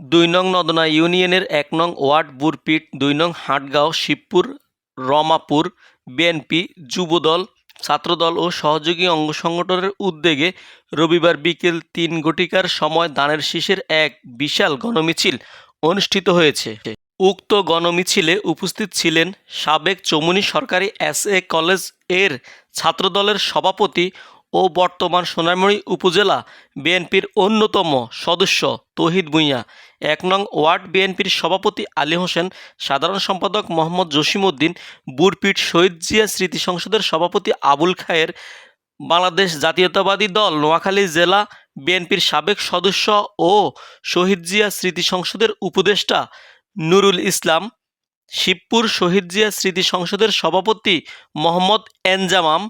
দুই নং নদনা ইউনিয়নের এক নং ওয়ার্ড বুরপিট দুই নং হাটগাঁও, শিবপুর, রমাপুর, বিএনপি, যুবদল, ছাত্রদল ও সহযোগী অঙ্গ সংগঠনের উদ্যোগে রবিবার বিকেল তিন ঘটিকার সময় দানের শীষের এক বিশাল গণমিছিল অনুষ্ঠিত হয়েছে। উক্ত গণমিছিলে উপস্থিত ছিলেন সাবেক চমুনি সরকারি এস এ কলেজের ছাত্রদলের সভাপতি ও বর্তমান সোনারমণি উপজেলা বিএনপির অন্যতম সদস্য তহিদ ভূঁইয়া। এক নং ওয়ার্ড বিএনপির সভাপতি আলী হোসেন, সাধারণ সম্পাদক মোহাম্মদ জসিমউদ্দিন বুরপিট শহীদ জিয়া স্মৃতি সংসদের সভাপতি আবুল খায়ের, বাংলাদেশ জাতীয়তাবাদী দল নোয়াখালী জেলা বিএনপির সাবেক সদস্য ও শহীদ জিয়া স্মৃতি সংসদের উপদেষ্টা নুরুল ইসলাম, শিবপুর শহীদ জিয়া স্মৃতি সংসদের সভাপতি মোহাম্মদ এনজামাম,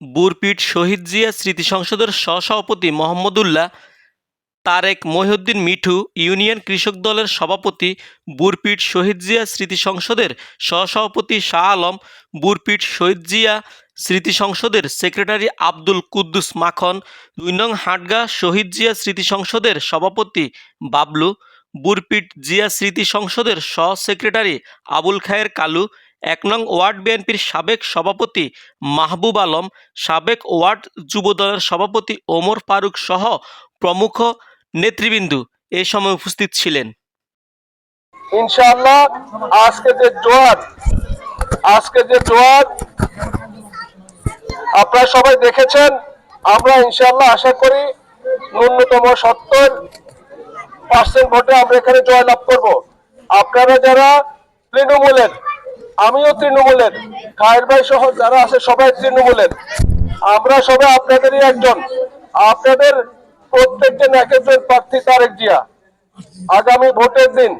বুরপিট শহীদ জিয়া স্মৃতি সংসদের সহসভাপতি মোহাম্মদুল্লাহ, তারেক মহিউদ্দিন মিঠু ইউনিয়ন কৃষক দলের সভাপতি বুরপিট শহীদ জিয়া স্মৃতি সংসদের সহসভাপতি শাহ আলম, বুরপিট শহীদ জিয়া স্মৃতি সংসদের সেক্রেটারি আব্দুল কুদ্দুস মাখন, দুই নং হাটগা শহীদ জিয়া স্মৃতি সংসদের সভাপতি বাবলু বুরপিট জিয়া স্মৃতি সংসদের সহ সেক্রেটারি আবুল খায়ের কালু, এক নং ওয়ার্ড বিএনপির সাবেক সভাপতি মাহবুব আলম, সাবেক ওয়ার্ড যুবদলের সভাপতি ওমর ফারুক সহ প্রমুখ নেতৃবৃন্দু এ সময় উপস্থিত ছিলেন। ইনশাআল্লাহ আজকে যে জোয়ার, আজকে যে জোয়ার, আপনারা সবাই দেখেছেন, আমরা ইনশাআল্লাহ আশা করি ন্যূনতম সত্তর পার্সেন্ট ভোটে আমরা এখানে জয়লাভ করব। আপনারা যারা তৃণমূলের, আমিও তৃণমূলের, খায়ের ভাই সহ যারা আছে সবাই তৃণমূলের, আমরা সবাই আপনাদেরই একজন। আপনাদের প্রত্যেকজন এক একজন প্রার্থী তারেক জিয়া। আগামী ভোটের দিন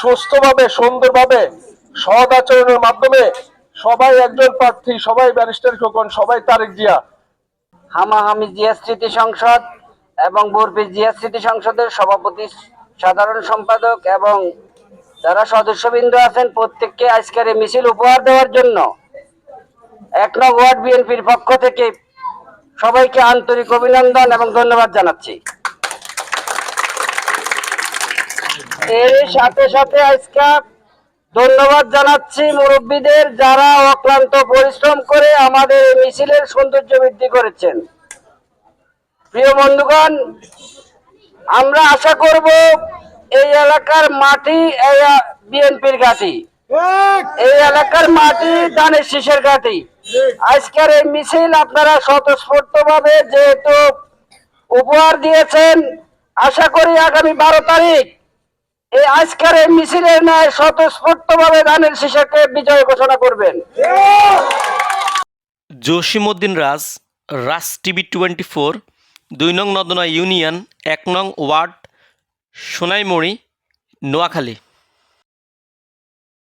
সুস্থভাবে, সুন্দরভাবে সৎ আচরণের মাধ্যমে সবাই একজন প্রার্থী, সবাই ব্যারিস্টার খোকন, সবাই তারেক জিয়া। হামাহামি জিয়া স্মৃতি সংসদ। এবং বরপি স্মৃতি সংসদের সভাপতি, সাধারণ সম্পাদক এবং যারা সদস্যবৃন্দ আছেন প্রত্যেককে আজকের মিছিল উপহার দেওয়ার জন্য। এক নং ওয়ার্ড বিএনপির পক্ষ থেকে সবাইকে আন্তরিক অভিনন্দন এবং ধন্যবাদ জানাচ্ছি। এর সাথে সাথে আজকে ধন্যবাদ জানাচ্ছি মুরব্বীদের যারা অক্লান্ত পরিশ্রম করে আমাদের মিছিলের সৌন্দর্য বৃদ্ধি করেছেন। প্রিয় বন্ধুগণ, আমরা আশা করব এই এলাকার মাটি বিএনপির ঘাটি। এই এলাকার মাটি ধানের শীষের ঘাটি। আজকের এই মিছিল আপনারা স্বতঃস্ফূর্ত ভাবে যেহেতু উপহার দিয়েছেন, আশা করি আগামী বারো তারিখ এই আজকের এই মিছিলের ন্যায় স্বতঃস্ফূর্ত ভাবে ধানের শীষকে বিজয় ঘোষণা করবেন। Jasimuddin Raj Raj TV twenty four দুই নং নদনা ইউনিয়ন এক নং ওয়ার্ড সোনাইমুড়ি নোয়াখালী।